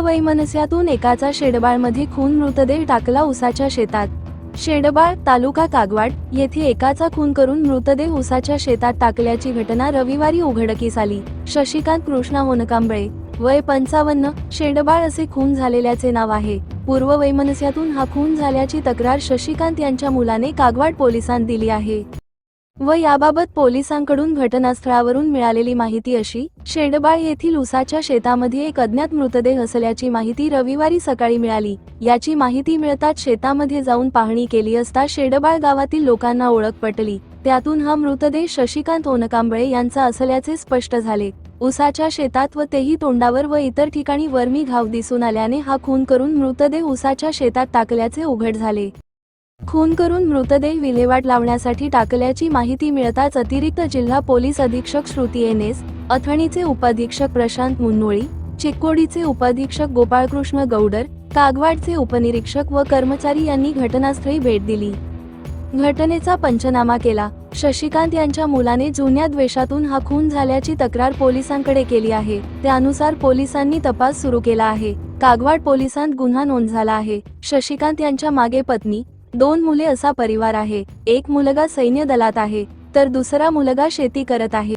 वैमनस्यातून एकाचा शेडबाळमध्ये खून मृतदेह टाकला उसाच्या शेतात. शेडबाळ तालुका कागवाड येथे एकाचा खून करून मृतदेह उसाच्या शेतात टाकल्याची घटना रविवारी उघडकीस आली. शशिकांत कृष्णा होनकांबळे वय पंचावन्न शेडबाळ असे खून झालेल्याचे नाव आहे. पूर्व वैमनस्यातून हा खून झाल्याची तक्रार शशिकांत यांच्या मुलाने कागवाड पोलिसांत दिली आहे. व याबाबत पोलिसांकडून घटनास्थळावरून मिळालेली माहिती अशी शेडबाळ येथील उसाच्या शेतामध्ये एक अज्ञात मृतदेह असल्याची माहिती रविवारी सकाळी मिळाली. याची माहिती मिळताच शेतामध्ये जाऊन पाहणी केली असता शेडबाळ गावातील लोकांना ओळख पटली. त्यातून हा मृतदेह शशिकांत ओनकांबळे यांचा असल्याचे स्पष्ट झाले. उसाच्या शेतात व तेही तोंडावर व इतर ठिकाणी वर्मी घाव दिसून आल्याने हा खून करून मृतदेह उसाच्या शेतात टाकल्याचे उघड झाले. खून करून मृतदेह विल्हेवाट लावण्यासाठी टाकल्याची माहिती मिळताच अतिरिक्त जिल्हा पोलीस अधीक्षक श्रुती एनेस अथणीचे उपाधीक्षक प्रशांत मुन्नोळी चिक्कोडीचे उपाधीक्षक गोपाळकृष्ण गौडर कागवाडचे उपनिरीक्षक व कर्मचारी यांनी घटनास्थळी भेट दिली. घटनेचा पंचनामा केला. शशिकांत यांच्या मुलाने जुन्या द्वेषातून हा खून झाल्याची तक्रार पोलिसांकडे केली आहे. त्यानुसार पोलिसांनी तपास सुरू केला आहे. कागवाड पोलिसांत गुन्हा नोंद झाला आहे. शशिकांत यांच्या मागे पत्नी दोन मुले असा परिवार आहे. एक मुलगा सैन्य दलात आहे तर दुसरा मुलगा शेती करत आहे.